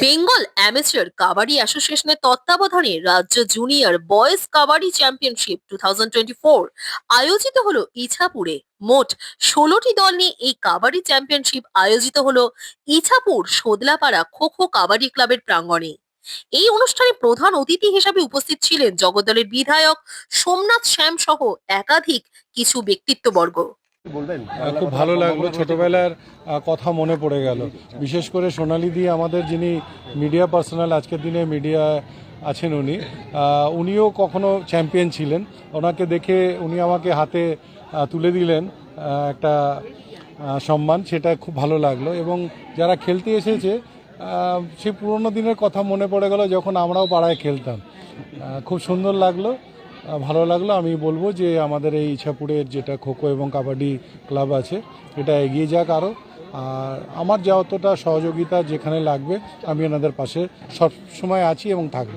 Bengal amateur kabaddi অ্যাসোসিয়েশনের তত্ত্বাবধানে রাজ্য junior boys kabaddi championship two আয়োজিত হলো ইছাপুরে। মোট ষোলোটি দল নিয়ে এই কাবাডি চ্যাম্পিয়নশিপ আয়োজিত হলো ইছাপুর সোদলাপাড়া খো খো কাবাডি ক্লাবের প্রাঙ্গণে। এই অনুষ্ঠানে প্রধান অতিথি হিসাবে উপস্থিত ছিলেন জগদ্দলের বিধায়ক সোমনাথ শ্যাম সহ একাধিক কিছু ব্যক্তিত্ববর্গ। খুব ভালো লাগল। ছোটবেলার কথা মনে পড়ে গেল। বিশেষ করে সোনালি দি আমাদের যিনি মিডিয়া পার্সোনাল আজকের দিনে মিডিয়া আছেন উনি উনিও কখনো চ্যাম্পিয়ন ছিলেন। ওনাকে দেখে উনি আমাকে হাতে তুলে দিলেন একটা সম্মান সেটা খুব ভালো লাগল। এবং যারা খেলতে এসেছে সেই পুরোনো দিনের কথা মনে পড়ে গেল যখন আমরাও পাড়ায় খেলতাম। খুব সুন্দর লাগল। ভালো লাগল। আমি বলব যে আমাদের এই ইছাপুরের যেটা খোখো এবং কাবাডি ক্লাব আছে, এটা এগিয়ে যাক আরও আর আমার যতটা সহযোগিতা যেখানে লাগবে, আমি ওনাদের পাশে সব সময় আছি এবং থাকব।